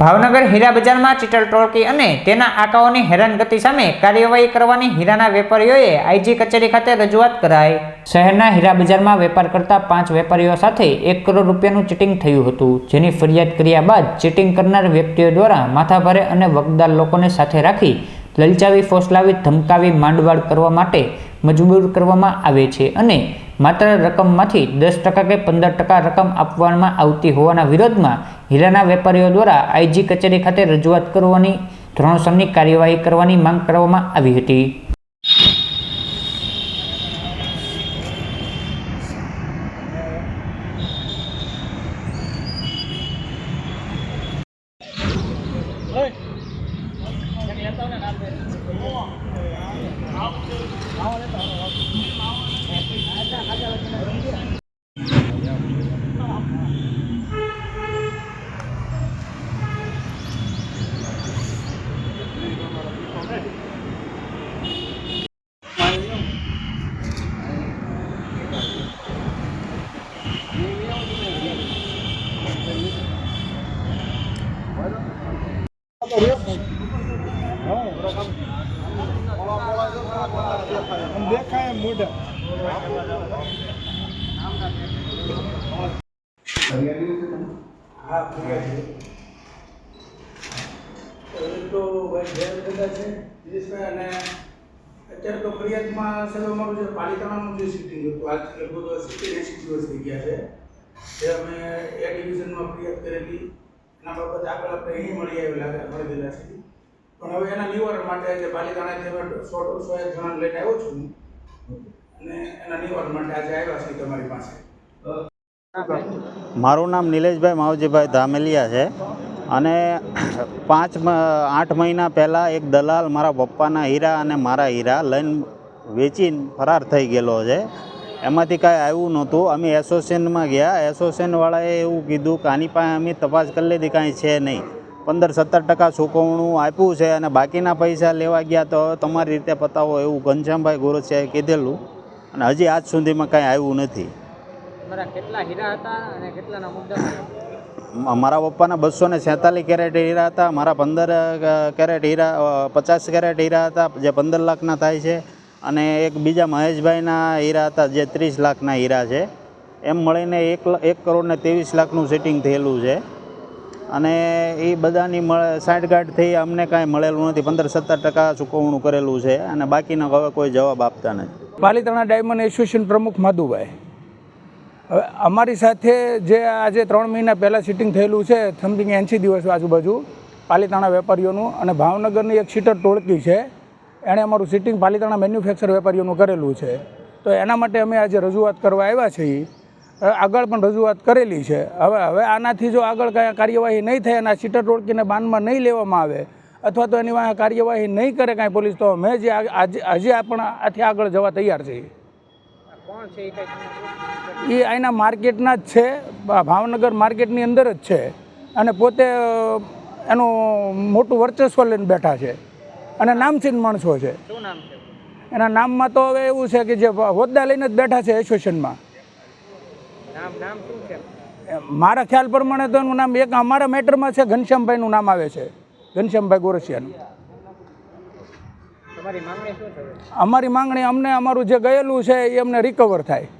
ભાવનગર હીરા બજારમાં ચિટલ ટોળકી અને તેના આકાઓની હેરાનગતિ સામે કાર્યવાહી કરવાની હીરાના વેપારીઓએ આઈજી કચેરી ખાતે રજૂઆત કરાઈ. શહેરના હીરા બજારમાં વેપાર કરતા પાંચ વેપારીઓ સાથે એક કરોડ રૂપિયાનું ચીટિંગ થયું હતું, જેની ફરિયાદ કર્યા બાદ ચીટિંગ કરનાર વ્યક્તિઓ દ્વારા માથાભારે અને વગદાર લોકોને સાથે રાખી લલચાવી, ફોસલાવી, ધમકાવી, માંડવાળ કરવા માટે મજબૂર કરવામાં આવે છે અને માત્ર રકમમાંથી દસ ટકા કે પંદર ટકા રકમ આપવામાં આવતી હોવાના વિરોધમાં હીરાના વેપારીઓ દ્વારા આઈજી કચેરી ખાતે રજૂઆત કરવાની, ધોરણસરની કાર્યવાહી કરવાની માંગ કરવામાં આવી હતી. દેખાય તો ભાઈ ઘેર બધા છે દિનેશભાઈ અને અત્યારે તો ફરિયાદમાં સાહેબ અમારું જે પાલિતાણાનું જે સિટિંગ હતું આજ લગભગ સિત્તેર એંસી દિવસ થઈ ગયા છે જે અમે એ ડિવિઝનમાં ફરિયાદ કરેલી એના બાબત આગળ આપણે અહીં મળી આવેલા મળી ગયેલા છે પણ હવે એના નિવારણ માટે જે અમે સો સો એક જણાને લઈને આવ્યો છું અને એના નિવારણ માટે આજે આવ્યા છીએ તમારી પાસે. મારું નામ નિલેશભાઈ માવજીભાઈ ધામેલિયા છે. અને પાંચ આઠ મહિના પહેલાં એક દલાલ મારા પપ્પાના હીરા અને મારા હીરા લઈને વેચીને ફરાર થઈ ગયેલો છે. એમાંથી કાંઈ આવ્યું નહોતું. અમે એસોસિએશનમાં ગયા. એસોસિએશનવાળાએ એવું કીધું કે આની પાસે અમે તપાસ કરી લીધી કાંઈ છે નહીં. પંદર સત્તર ટકા ચૂકવણું આપ્યું છે અને બાકીના પૈસા લેવા ગયા તો તમારી રીતે પતાવો એવું ઘનશ્યામભાઈ ગોરસિયાએ કીધેલું. અને હજી આજ સુધીમાં કાંઈ આવ્યું નથી. મારા પપ્પાના બસો ને સેતાલીસ કેરેટ હીરા હતા મારા પંદર કેરેટ હીરા પચાસ કેરેટ હીરા હતા જે પંદર લાખના થાય છે. અને એક બીજા મહેશભાઈના હીરા હતા જે ત્રીસ લાખના હીરા છે. એમ મળીને એક એક કરોડને ત્રેવીસ લાખનું સેટિંગ થયેલું છે. અને એ બધાની મળે સાઠગાંઠથી અમને કાંઈ મળેલું નથી. પંદર સત્તર ટકા ચૂકવણું કરેલું છે અને બાકીના હવે કોઈ જવાબ આપતા નથી. પાલિતાણા ડાયમંડ એસોસિએશન પ્રમુખ માધુભાઈ, હવે અમારી સાથે જે આજે ત્રણ મહિના પહેલાં સિટિંગ થયેલું છે સમથિંગ એંસી દિવસ આજુબાજુ, પાલિતાણા વેપારીઓનું અને ભાવનગરની એક સીટર ટોળકી છે. એણે અમારું સિટિંગ પાલિતાણા મેન્યુફેક્ચર વેપારીઓનું કરેલું છે. તો એના માટે અમે આજે રજૂઆત કરવા આવ્યા છીએ. આગળ પણ રજૂઆત કરેલી છે. હવે હવે આનાથી જો આગળ કાંઈ કાર્યવાહી નહીં થાય, અને સીટર રોડકીને બાનમાં નહીં લેવામાં આવે, અથવા તો એની વાંહે કાર્યવાહી નહીં કરે કાંઈ પોલીસ, તો અમે જે આજે પણ આથી આગળ જવા તૈયાર છીએ. એ અહીંના માર્કેટના જ છે. ભાવનગર માર્કેટની અંદર જ છે. અને પોતે એનું મોટું વર્ચસ્વ લઈને બેઠા છે. અને નામચીન માણસો છે. નામ એના નામમાં તો હવે એવું છે કે જે હોદ્દા લઈને જ બેઠા છે એસોસિએશનમાં. મારા ખ્યાલ પ્રમાણે તો એનું નામ એક અમારા મેટરમાં છે ઘનશ્યામભાઈનું નામ આવે છે. ઘનશ્યામભાઈ ગોરસિયાનું. અમારી માંગણી અમને અમારું જે ગયેલું છે એ અમને રિકવર થાય.